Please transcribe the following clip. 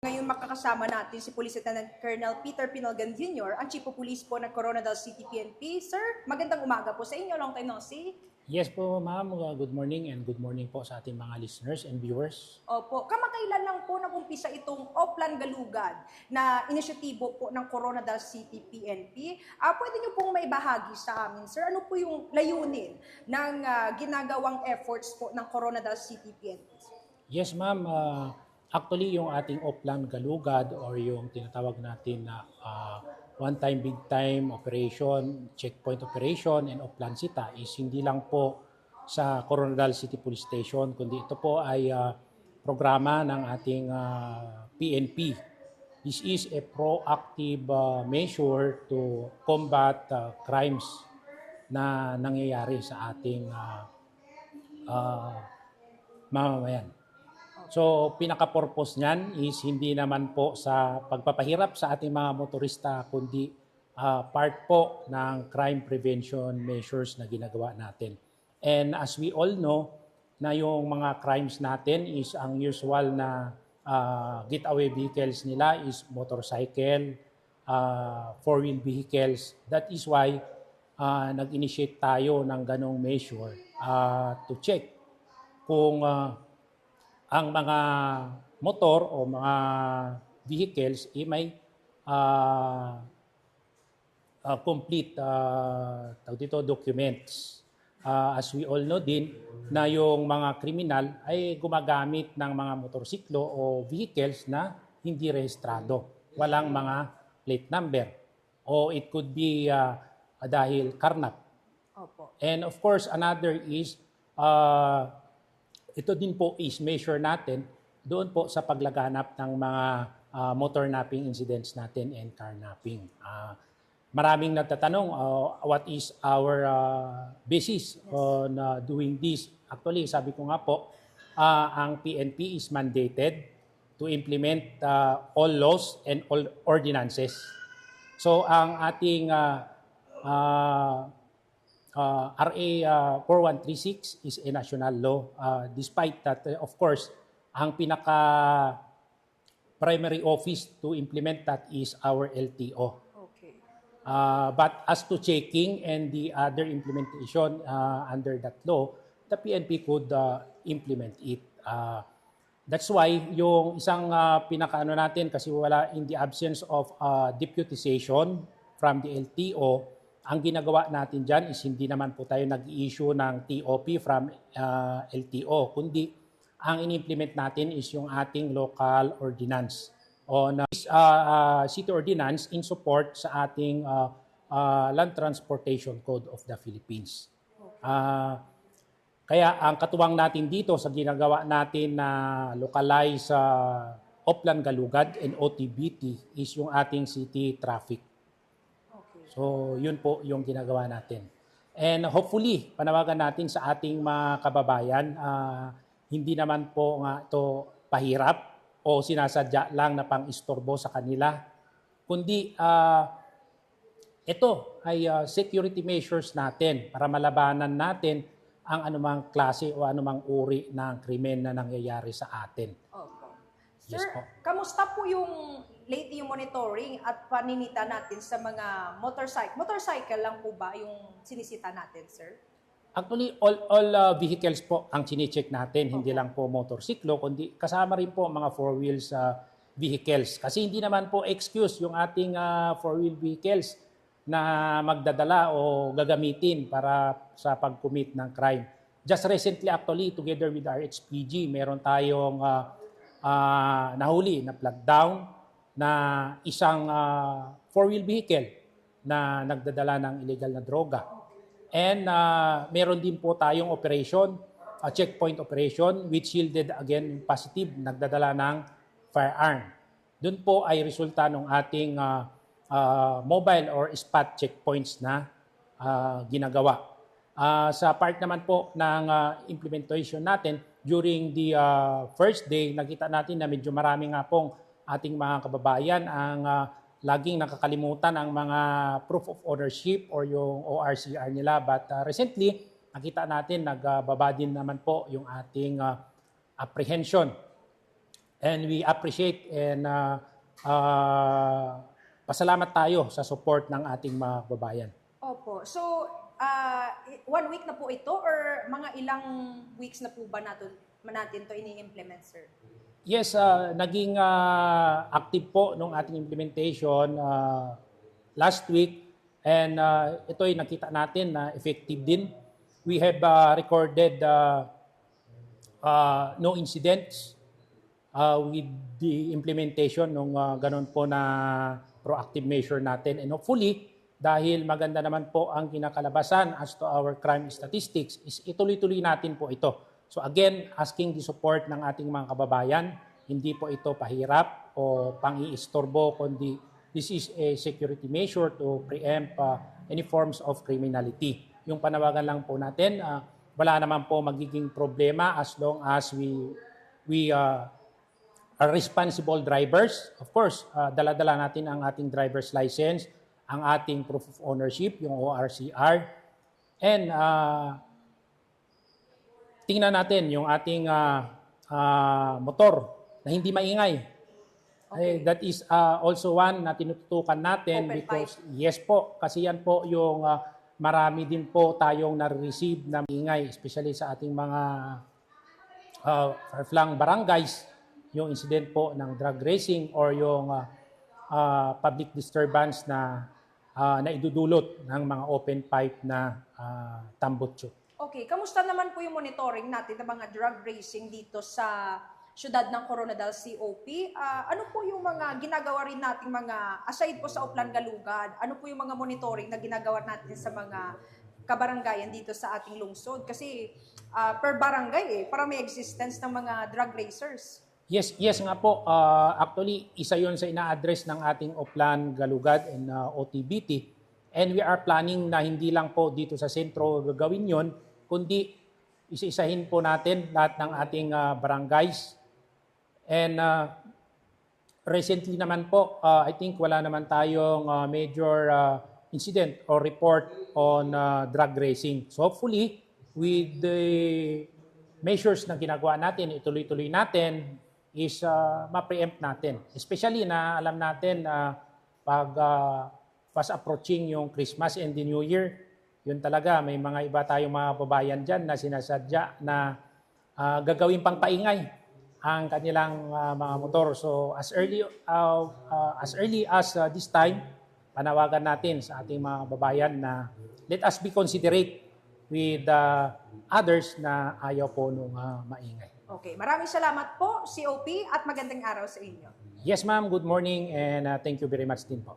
Ngayon makakasama natin si Police Lieutenant Colonel Peter Pinalgan Jr., ang Chief of Police po ng Coronadal City PNP. Sir, magandang umaga po sa inyo. Long time no see. Yes po, ma'am. Uh, Good morning and good morning po sa ating mga listeners and viewers. Opo, kamakailan lang po nag-umpisa itong Oplan Galugad na inisyatibo po ng Coronadal City PNP. Ah, pwede niyo pong maibahagi sa amin, sir, ano po yung layunin ng ah, ginagawang efforts po ng Coronadal City PNP? Yes, ma'am. Uh, actually, yung ating Oplan Galugad or yung tinatawag natin na uh, one-time, big-time operation, checkpoint operation, and Oplan Sita is hindi lang po sa Coronadal City Police Station, kundi ito po ay uh, programa ng ating uh, PNP. This is a proactive uh, measure to combat uh, crimes na nangyayari sa ating uh, uh, mamamayan. So, pinaka-purpose niyan is hindi naman po sa pagpapahirap sa ating mga motorista, kundi ah, part po ng crime prevention measures na ginagawa natin. And as we all know, na yung mga crimes natin is ang usual na ah, getaway vehicles nila is motorcycle, ah, four-wheel vehicles. That is why ah, nag-initiate tayo ng ganong measure ah, to check kung ah, ang mga motor o mga vehicles ay may ah, ah, complete tawag dito, documents. Ah, as we all know din na yung mga kriminal ay gumagamit ng mga motorsiklo o vehicles na hindi rehistrado. Walang mga plate number. O it could be ah, dahil karnap. Opo. And of course, another is, uh, ito din po is measure natin doon po sa paglaganap ng mga uh, motor napping incidents natin and car napping. Uh, maraming nagtatanong, uh, what is our uh, basis on uh, doing this? Actually, sabi ko nga po, uh, ang PNP is mandated to implement uh, all laws and all ordinances. So ang ating uh, uh, uh, RA uh, 4136 is a national law. Uh, despite that, uh, of course, ang pinaka primary office to implement that is our LTO. Okay. Uh, but as to checking and the other implementation uh, under that law, the PNP could uh, implement it. Uh, that's why yung isang uh, pinakaano natin kasi wala in the absence of uh, deputization from the LTO, ang ginagawa natin dyan is hindi naman po tayo nag-issue ng TOP from uh, LTO, kundi ang in-implement natin is yung ating local ordinance on uh, uh, city ordinance in support sa ating uh, uh, Land Transportation Code of the Philippines. Uh, kaya ang katuwang natin dito sa ginagawa natin na localize sa Oplan Galugad and OTBT is yung ating city traffic. Okay. So, yun po yung ginagawa natin. And hopefully, panawagan natin sa ating mga kababayan, ah, hindi naman po nga ito pahirap o sinasadya lang na pang-istorbo sa kanila, kundi ah, ito ay ah, security measures natin para malabanan natin ang anumang klase o anumang uri ng krimen na nangyayari sa atin. Yes Sir, po. kamusta po yung lately yung monitoring at paninita natin sa mga motorcycle? Motorcycle lang po ba yung sinisita natin, sir? Actually, all, all uh, vehicles po ang chinecheck natin, hindi lang po motorsiklo, kundi kasama rin po mga four wheels uh, vehicles. Kasi hindi naman po excuse yung ating uh, four wheel vehicles na magdadala o gagamitin para sa pag-commit ng crime. Just recently actually, together with our HPG, meron tayong uh, uh, nahuli na flag down na isang uh, four-wheel vehicle na nagdadala ng illegal na droga. And uh, meron din po tayong operation, a checkpoint operation, which yielded again positive, nagdadala ng firearm. Doon po ay resulta ng ating uh, uh, mobile or spot checkpoints na uh, ginagawa. Uh, sa part naman po ng uh, implementation natin, during the uh, first day, nakita natin na medyo marami nga pong ating mga kababayan ang uh, laging nakakalimutan ang mga proof of ownership or yung ORCR nila. But uh, recently, nakita natin nagbaba din naman po yung ating uh, apprehension And we appreciate and uh, uh, pasalamat tayo sa support ng ating mga babayan. Opo. So, i- one week na po ito or mga ilang weeks na po ba natin, natin to ini-implement, sir? Yes, uh, naging uh, active po nung ating implementation uh, last week and uh, ito ay nakita natin na effective din. We have uh, recorded uh, uh, no incidents uh, with the implementation ng uh, ganun po na proactive measure natin. And hopefully, dahil maganda naman po ang kinakalabasan as to our crime statistics, is ituloy-tuloy natin po ito. So again, asking the support ng ating mga kababayan, hindi po ito pahirap o pang-iistorbo, kundi this is a security measure to preempt uh, any forms of criminality. Yung panawagan lang po natin, uh, wala naman po magiging problema as long as we we uh, are responsible drivers. Of course, uh, dala-dala natin ang ating driver's license, ang ating proof of ownership, yung ORCR, and uh, tingnan natin yung ating ah, ah, motor na hindi maingay. Eh, that is ah, also one na tinututukan natin Open because yes po, kasi yan po yung ah, marami din po tayong na-receive na maingay, especially sa ating mga uh, far-flung barangays, yung incident po ng drug racing or yung ah, ah, public disturbance na ah, na idudulot ng mga open pipe na uh, tambutso. Okay, kamusta naman po yung monitoring natin ng mga drug racing dito sa syudad ng Coronadal COP? Ah, ano po yung mga ginagawa rin nating mga, aside po sa Uplan Galugad, ano po yung mga monitoring na ginagawa natin sa mga kabaranggayan dito sa ating lungsod? Kasi ah, per barangay eh, para may existence ng mga drug racers. Yes, yes nga po. Uh, actually, isa yon sa ina-address ng ating Oplan Galugad and uh, OTBT. And we are planning na hindi lang po dito sa sentro gagawin yon, kundi isa-isahin po natin lahat ng ating uh, barangays. And uh, recently naman po, uh, I think wala naman tayong uh, major uh, incident or report on uh, drug racing. So hopefully, with the measures na ginagawa natin, ituloy-tuloy natin, is uh, ma-preempt natin. Especially na alam natin na pag uh, fast approaching yung Christmas and the New Year, yun talaga, may mga iba tayong mga babayan dyan na sinasadya na uh, gagawin pang paingay ang kanilang uh, mga motor. So as early uh, uh, as early as uh, this time, panawagan natin sa ating mga babayan na let us be considerate with uh, others na ayaw po nung uh, maingay. Okay, maraming salamat po, COP, at magandang araw sa inyo. Yes ma'am, good morning and uh, thank you very much din po.